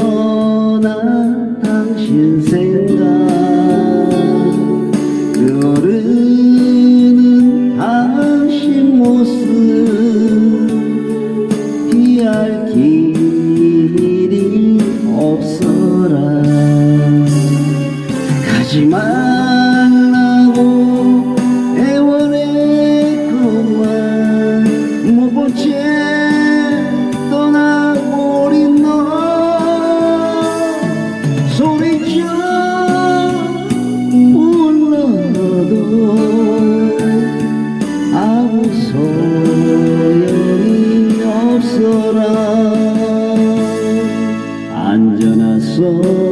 앉아나서나 당신 say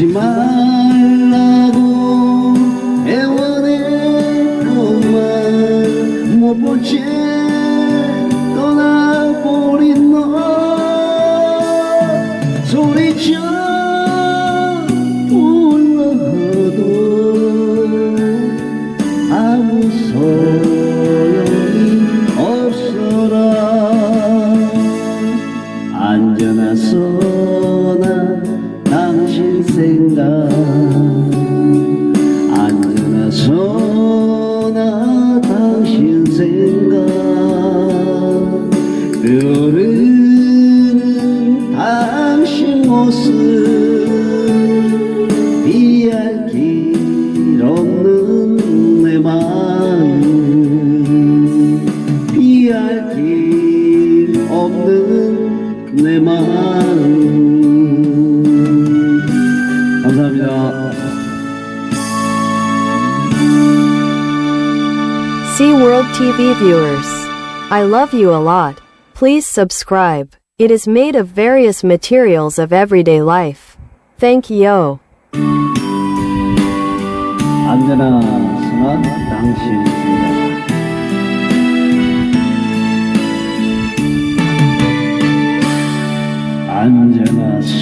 가지 말라고 애원했구만 못본채 떠나버린 너. 소리쳐 불러도 아무 소용 길 없는 내 마음 감사합니다. Sea World TV viewers. I love you a lot. Please subscribe. It is made of various materials of everyday life. Thank you. 언제나 순한 당신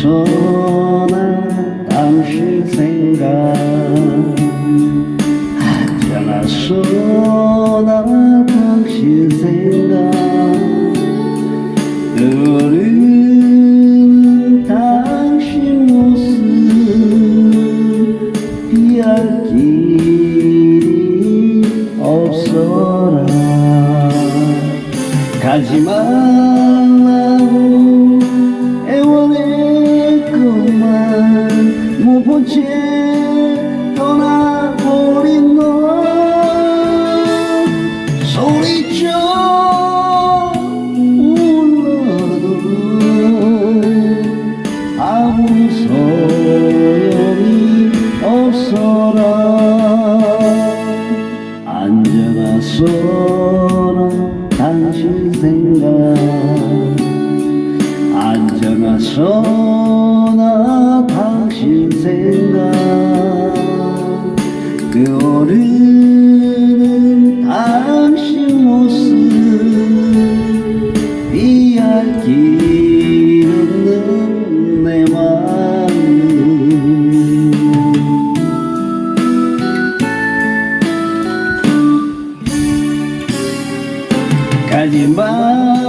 선한 당신 생각 언제나 선한 당신 생각 떠오르는 당신 모습 피할 길이 없어라 가지 말 Кінним нема.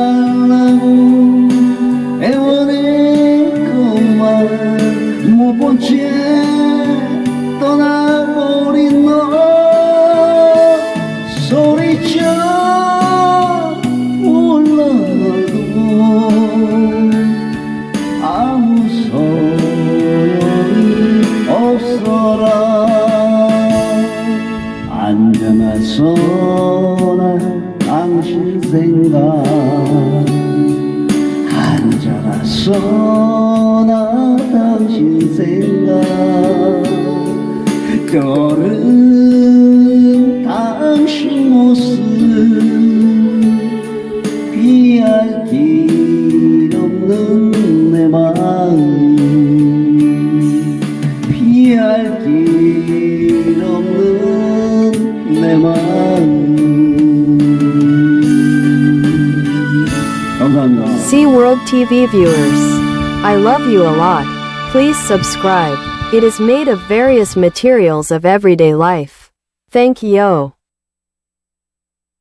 Кадібалаву, евоникома, мобонч 소용이 없어라. 앉아나서나 당신 생각. 앉아나서나 당신 생각. 떠오른 Sea World TV viewers, I love you a lot. Please subscribe. It is made of various materials of everyday life. Thank you.